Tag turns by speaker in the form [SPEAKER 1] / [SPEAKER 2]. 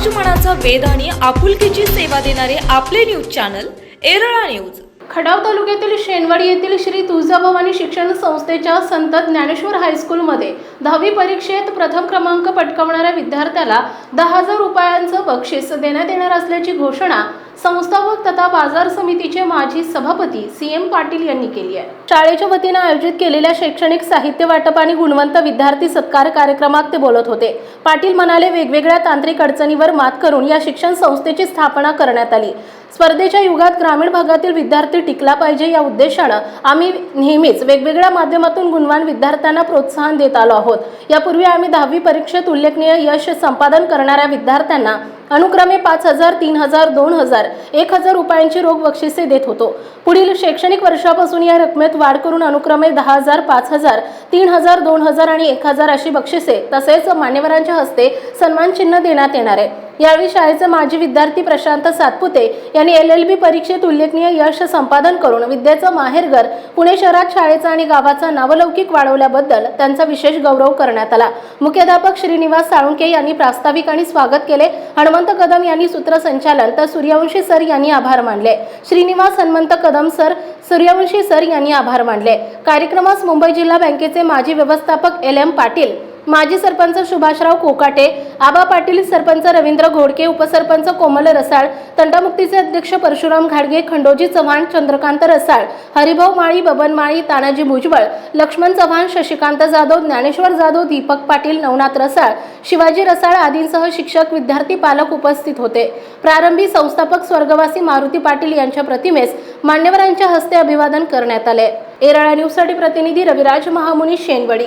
[SPEAKER 1] समाज मनाचा वेध आणि आपुलकीची सेवा देणारे आपले न्यूज चॅनल एरळा न्यूज.
[SPEAKER 2] खडाव तालुक्यातील शेनवाडी येथील श्री तुळजाभवानी शिक्षण संस्थेच्या संत ज्ञानेश्वर हायस्कूलमध्ये दहावी परीक्षेत प्रथम क्रमांक पटकावणाऱ्या विद्यार्थ्याला दहा हजार रुपयांचं बक्षीस देण्यात येणार असल्याची घोषणा संस्थापक तथा बाजार समितीचे माजी सभापती सी एम पाटील यांनी केली आहे. शाळेच्या वतीनं आयोजित केलेल्या शैक्षणिक साहित्य वाटप आणि गुणवंत विद्यार्थी सत्कार कार्यक्रमात ते बोलत होते. पाटील म्हणाले वेगवेगळ्या तांत्रिक अडचणीवर मात करून या शिक्षण संस्थेची स्थापना करण्यात आली. स्पर्धेच्या युगात ग्रामीण भागातील विद्यार्थी टिकला पाहिजे या उद्देशानं आम्ही नेहमीच वेगवेगळ्या माध्यमातून गुणवान विद्यार्थ्यांना प्रोत्साहन देत आलो आहोत. यापूर्वी आम्ही दहावी परीक्षेत उल्लेखनीय यश संपादन करणाऱ्या विद्यार्थ्यांना अनुक्रमे पाच हजार तीन हजार दोन हजार एक हजार रुपयांची रोख बक्षिसे देत होतो. पुढील शैक्षणिक वर्षापासून या रकमेत वाढ करून अनुक्रमे दहा हजार पाच हजार तीन हजार दोन हजार आणि एक हजार अशी बक्षिसे तसेच मान्यवरांच्या हस्ते सन्मानचिन्ह देण्यात येणार आहे. यावेळी शाळेचे माजी विद्यार्थी प्रशांत सातपुते यांनी एल एल बी परीक्षेत उल्लेखनीय यश संपादन करून विद्येचं माहेरघर पुणे शहरात शाळेचा आणि गावाचा नावलौकिक वाढवल्याबद्दल त्यांचा विशेष गौरव करण्यात आला. मुख्याध्यापक श्रीनिवास साळुंके यांनी प्रास्ताविक आणि स्वागत केले. हनुमंत कदम यांनी सूत्रसंचालन तर सूर्यवंशी सर यांनी आभार मानले. श्रीनिवास हनुमंत कदम सर सूर्यवंशी सर यांनी आभार मानले. कार्यक्रमास मुंबई जिल्हा बँकेचे माजी व्यवस्थापक एल एम पाटील माजी सरपंच सुभाषराव कोकाटे आबा पाटील सरपंच रवींद्र घोडके उपसरपंच कोमल रसाळ तंटामुक्तीचे अध्यक्ष परशुराम घाडगे खंडोजी चव्हाण चंद्रकांत रसाळ हरिभाऊ माळी बबन माळी तानाजी भुजबळ लक्ष्मण चव्हाण शशिकांत जाधव ज्ञानेश्वर जाधव दीपक पाटील नवनाथ रसाळ शिवाजी रसाळ आदींसह शिक्षक विद्यार्थी पालक उपस्थित होते. प्रारंभी संस्थापक स्वर्गवासी मारुती पाटील यांच्या प्रतिमेस मान्यवरांच्या हस्ते अभिवादन करण्यात आले. एरळा न्यूजसाठी प्रतिनिधी रविराज महामुनी शेनवडी.